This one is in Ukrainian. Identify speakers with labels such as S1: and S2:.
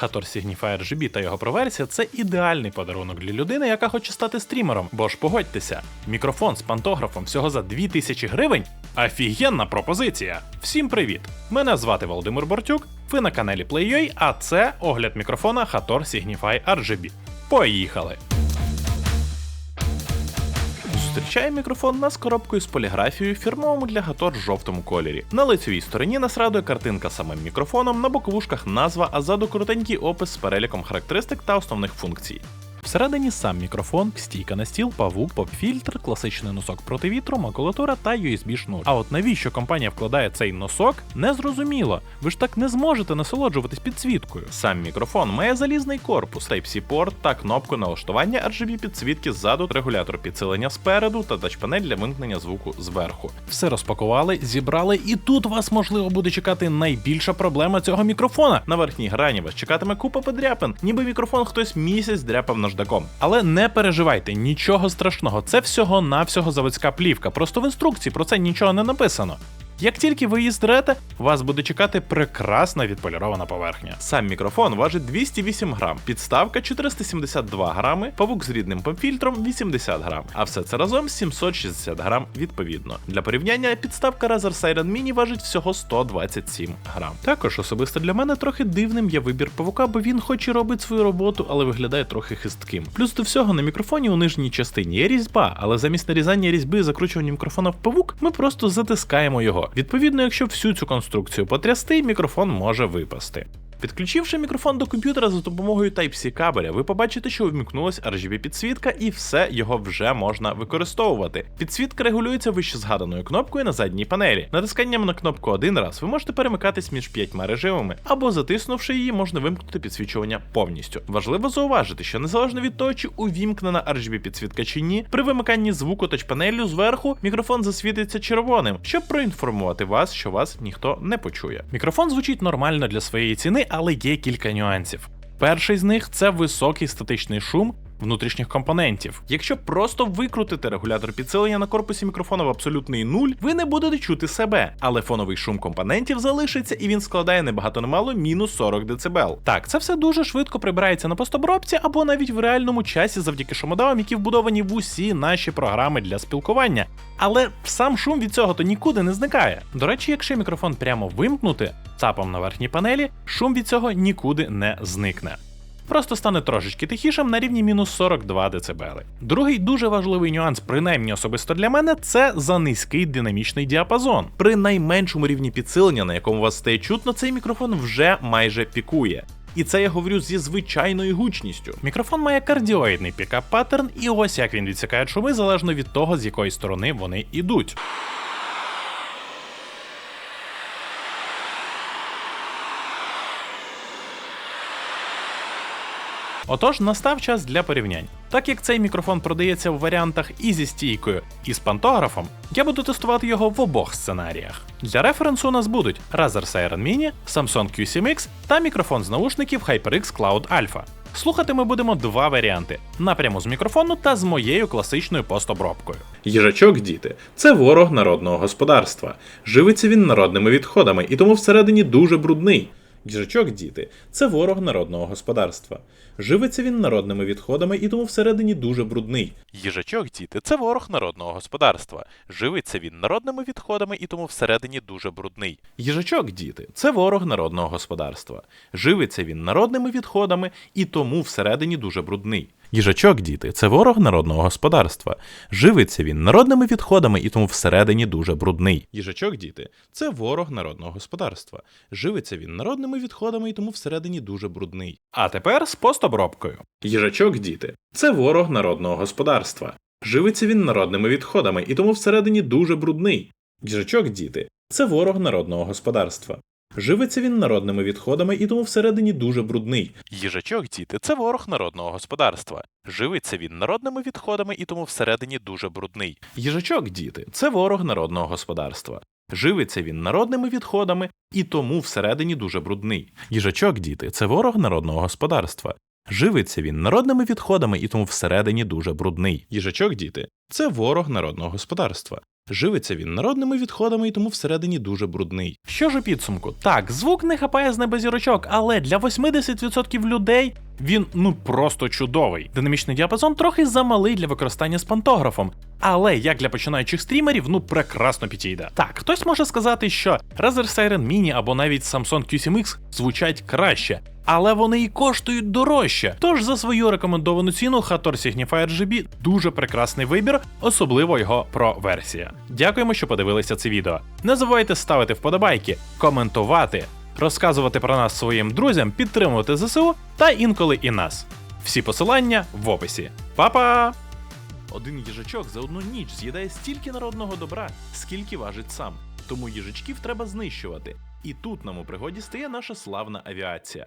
S1: Hator Signify RGB та його проверсія це ідеальний подарунок для людини, яка хоче стати стрімером. Бо ж погодьтеся, мікрофон з пантографом всього за 2000 гривень. Офігенна пропозиція! Всім привіт! Мене звати Володимир Бортюк, ви на каналі PlayUA, а це огляд мікрофона Hator Signify RGB. Поїхали! Зустрічає мікрофон нас коробкою з поліграфією фірмовому для Гатор жовтому кольорі. На лицевій стороні нас радує картинка самим мікрофоном, на боковушках назва, а ззаду коротенький опис з переліком характеристик та основних функцій. Всередині сам мікрофон, стійка на стіл, павук, поп-фільтр, класичний носок проти вітру, макулатура та USB шнур. А от навіщо компанія вкладає цей носок, не зрозуміло. Ви ж так не зможете насолоджуватись підсвіткою. Сам мікрофон має залізний корпус, Type-C порт та кнопку налаштування RGB підсвітки ззаду, регулятор підсилення спереду та тачпанель для вимкнення звуку зверху. Все розпакували, зібрали, і тут вас можливо буде чекати найбільша проблема цього мікрофона. На верхній грані вас чекатиме купа подряпин, ніби мікрофон хтось місяць дряпав наждаком. Але не переживайте, нічого страшного, це всього навсього заводська плівка. Просто в інструкції про це нічого не написано. Як тільки ви її здрете, вас буде чекати прекрасна відполірована поверхня. Сам мікрофон важить 208 грам, підставка 472 грами, павук з рідним помфільтром 80 грам, а все це разом 760 грам відповідно. Для порівняння підставка Razer Siren Mini важить всього 127 грам. Також особисто для мене трохи дивним є вибір павука, бо він хоч і робить свою роботу, але виглядає трохи хистким. Плюс до всього на мікрофоні у нижній частині є різьба, але замість нарізання різьби і закручування мікрофона в павук, ми просто затискаємо його. Відповідно, якщо всю цю конструкцію потрясти, мікрофон може випасти. Підключивши мікрофон до комп'ютера за допомогою Type-C кабеля, ви побачите, що вмікнулась RGB підсвітка, і все його вже можна використовувати. Підсвітка регулюється вище згаданою кнопкою на задній панелі. Натисканням на кнопку один раз ви можете перемикатись між п'ятьма режимами, або затиснувши її, можна вимкнути підсвічування повністю. Важливо зауважити, що незалежно від того, чи увімкнена RGB підсвітка чи ні, при вимиканні звуку тачпанелю зверху мікрофон засвітиться червоним, щоб проінформувати вас, що вас ніхто не почує. Мікрофон звучить нормально для своєї ціни, але є кілька нюансів. Перший з них це високий статичний шум. Внутрішніх компонентів. Якщо просто викрутити регулятор підсилення на корпусі мікрофона в абсолютний нуль, ви не будете чути себе, але фоновий шум компонентів залишиться і він складає небагато немало мінус 40 дБ. Так, це все дуже швидко прибирається на постобробці або навіть в реальному часі завдяки шумодавам, які вбудовані в усі наші програми для спілкування. Але сам шум від цього то нікуди не зникає. До речі, якщо мікрофон прямо вимкнути цапом на верхній панелі, шум від цього нікуди не зникне. Просто стане трошечки тихішим на рівні мінус 42 дБ. Другий дуже важливий нюанс, принаймні особисто для мене, це за низький динамічний діапазон. При найменшому рівні підсилення, на якому вас стає чутно, цей мікрофон вже майже пікує. І це я говорю зі звичайною гучністю. Мікрофон має кардіоїдний пікап паттерн, і ось як він відсікає шуми залежно від того, з якої сторони вони йдуть. Отож, настав час для порівнянь. Так як цей мікрофон продається в варіантах і зі стійкою, і з пантографом, я буду тестувати його в обох сценаріях. Для референсу у нас будуть Razer Siren Mini, Samsung Q7X та мікрофон з наушників HyperX Cloud Alpha. Слухати ми будемо два варіанти: напряму з мікрофону та з моєю класичною постобробкою. Їжачок діти це ворог народного господарства. Живиться він народними відходами і тому всередині дуже брудний. Їжачок діти це ворог народного господарства. Живиться він народними відходами і тому всередині дуже брудний. Їжачок діти це ворог народного господарства. Живиться він народними відходами і тому всередині дуже брудний. Їжачок діти це ворог народного господарства. Живиться він народними відходами і тому всередині дуже брудний. Їжачок діти це ворог народного господарства. Живиться він народними відходами і тому всередині дуже брудний. Їжачок діти це ворог народного господарства. Живиться він народними відходами і тому всередині дуже брудний. А тепер з постобробкою. Їжачок діти це ворог народного господарства. Живиться він народними відходами і тому всередині дуже брудний. Їжачок діти це ворог народного господарства. Живиться він народними відходами і тому всередині дуже брудний. Їжачок діти це ворог народного господарства. Живиться він народними відходами і тому всередині дуже брудний. Їжачок діти це ворог народного господарства. Живиться він народними відходами і тому всередині дуже брудний. Їжачок діти це ворог народного господарства. Живиться він народними відходами і тому всередині дуже брудний. Їжачок, діти, це ворог народного господарства. Живиться він народними відходами і тому всередині дуже брудний. Що ж у підсумку? Так, звук не хапає з неба зірочок, але для 80% людей він ну просто чудовий. Динамічний діапазон трохи замалий для використання з пантографом, але як для починаючих стрімерів, ну прекрасно підійде. Так, хтось може сказати, що Razer Siren Mini або навіть Samsung Q7X звучать краще. Але вони і коштують дорожче. Тож за свою рекомендовану ціну Hator Signifier GB дуже прекрасний вибір, особливо його про версія. Дякуємо, що подивилися це відео. Не забувайте ставити вподобайки, коментувати, розказувати про нас своїм друзям, підтримувати ЗСУ та інколи і нас. Всі посилання в описі. Па-па! Один їжачок за одну ніч з'їдає стільки народного добра, скільки важить сам. Тому їжачків треба знищувати. І тут нам у пригоді стає наша славна авіація.